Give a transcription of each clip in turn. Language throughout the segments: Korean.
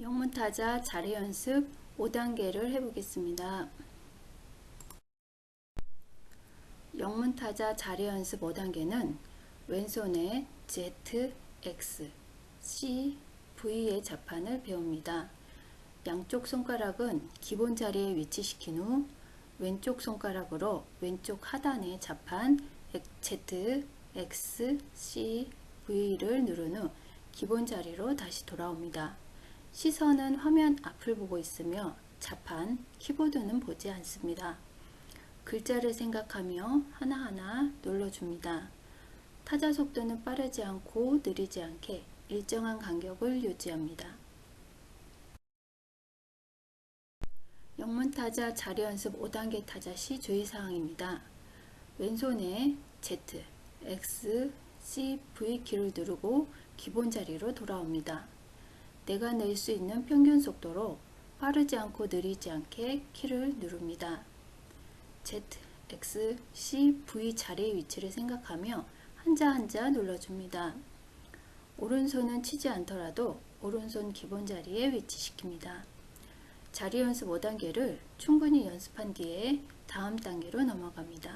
영문타자 자리 연습 5단계를 해보겠습니다. 영문타자 자리 연습 5단계는 왼손에 Z, X, C, V의 자판을 배웁니다. 양쪽 손가락은 기본 자리에 위치시킨 후 왼쪽 손가락으로 왼쪽 하단의 자판 Z, X, C, V를 누른 후 기본 자리로 다시 돌아옵니다. 시선은 화면 앞을 보고 있으며 자판, 키보드는 보지 않습니다. 글자를 생각하며 하나하나 눌러줍니다. 타자 속도는 빠르지 않고 느리지 않게 일정한 간격을 유지합니다. 영문타자 자리 연습 5단계 타자 시 주의사항입니다. 왼손에 Z, X, C, V 키를 누르고 기본 자리로 돌아옵니다. 내가 낼 수 있는 평균 속도로 빠르지 않고 느리지 않게 키를 누릅니다. Z, X, C, V 자리의 위치를 생각하며 한자 한자 눌러줍니다. 오른손은 치지 않더라도 오른손 기본 자리에 위치시킵니다. 자리 연습 5단계를 충분히 연습한 뒤에 다음 단계로 넘어갑니다.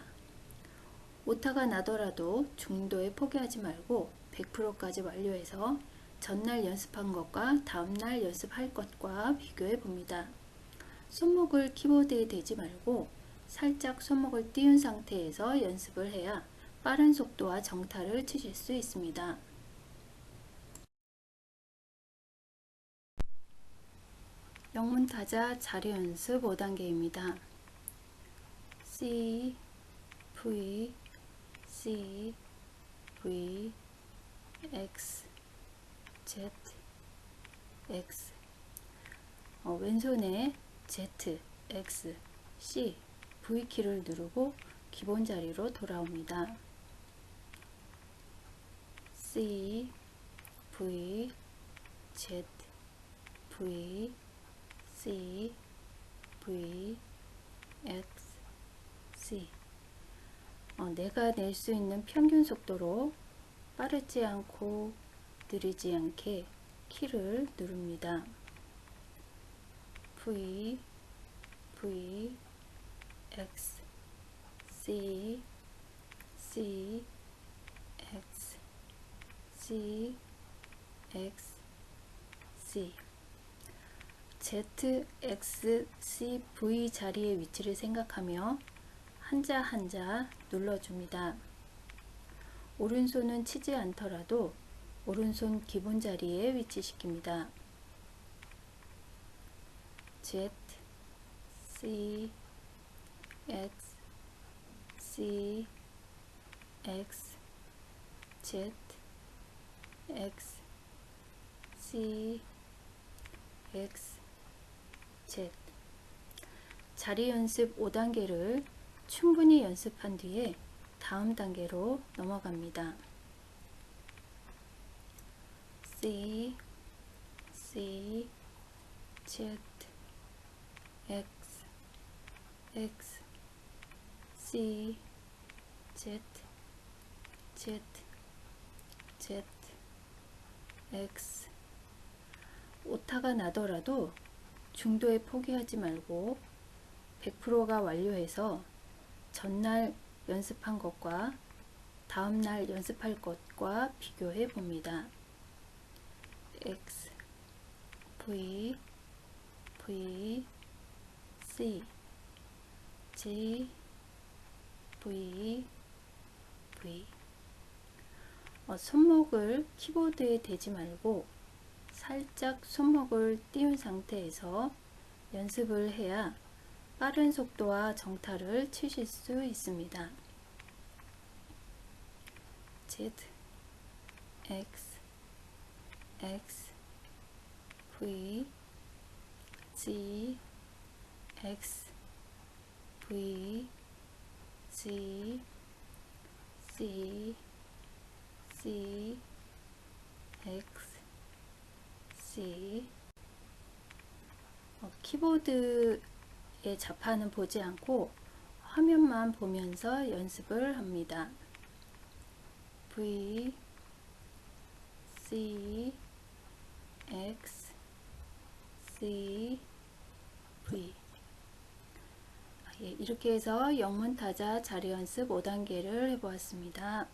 오타가 나더라도 중도에 포기하지 말고 100%까지 완료해서 전날 연습한 것과 다음날 연습할 것과 비교해 봅니다. 손목을 키보드에 대지 말고 살짝 손목을 띄운 상태에서 연습을 해야 빠른 속도와 정타를 치실 수 있습니다. 영문타자 자리 연습 5단계입니다. C, V, C, V, X, Z, X 어, 왼손에 Z, X, C, V 키를 누르고 기본 자리로 돌아옵니다. C, V, Z, V, C, V, X, C 어, 내가 낼 수 있는 평균 속도로 빠르지 않고 느리지 않게 키를 누릅니다. V, V, X, C, C, X, C, X, C Z, X, C, V 자리의 위치를 생각하며 한자 한자 눌러줍니다. 오른손은 치지 않더라도 오른손 기본 자리에 위치시킵니다. Z, C, X, C, X, Z, X, C, X, Z 자리 연습 5단계를 충분히 연습한 뒤에 다음 단계로 넘어갑니다. C, C, Z, X, X, C, Z, Z, Z, X 오타가 나더라도 중도에 포기하지 말고 100%가 완료해서 전날 연습한 것과 다음날 연습할 것과 비교해 봅니다. X, V, V, C, G, V, V 어, 손목을 키보드에 대지 말고 살짝 손목을 띄운 상태에서 연습을 해야 빠른 속도와 정타를 치실 수 있습니다. Z, X, X, V, G, X, V, G, C, C, X, C 어, 키보드의 자판은 보지 않고 화면만 보면서 연습을 합니다. V C X C V 아, 예, 이렇게 해서 영문타자 자리 연습 5단계를 해보았습니다.